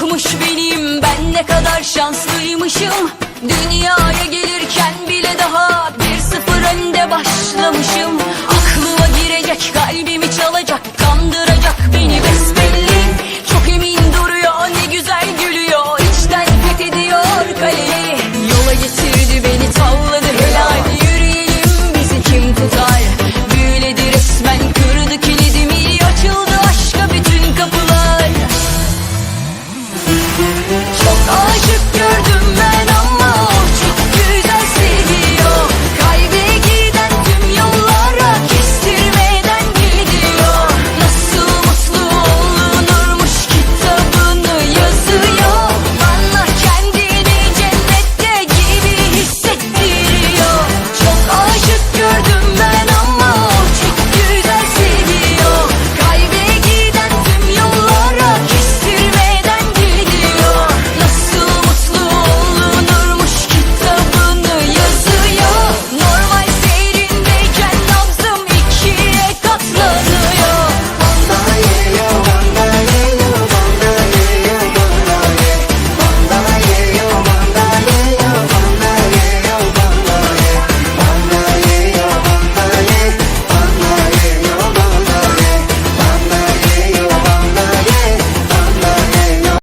yokmuş benim Ben ne kadar şanslıymışım dünya.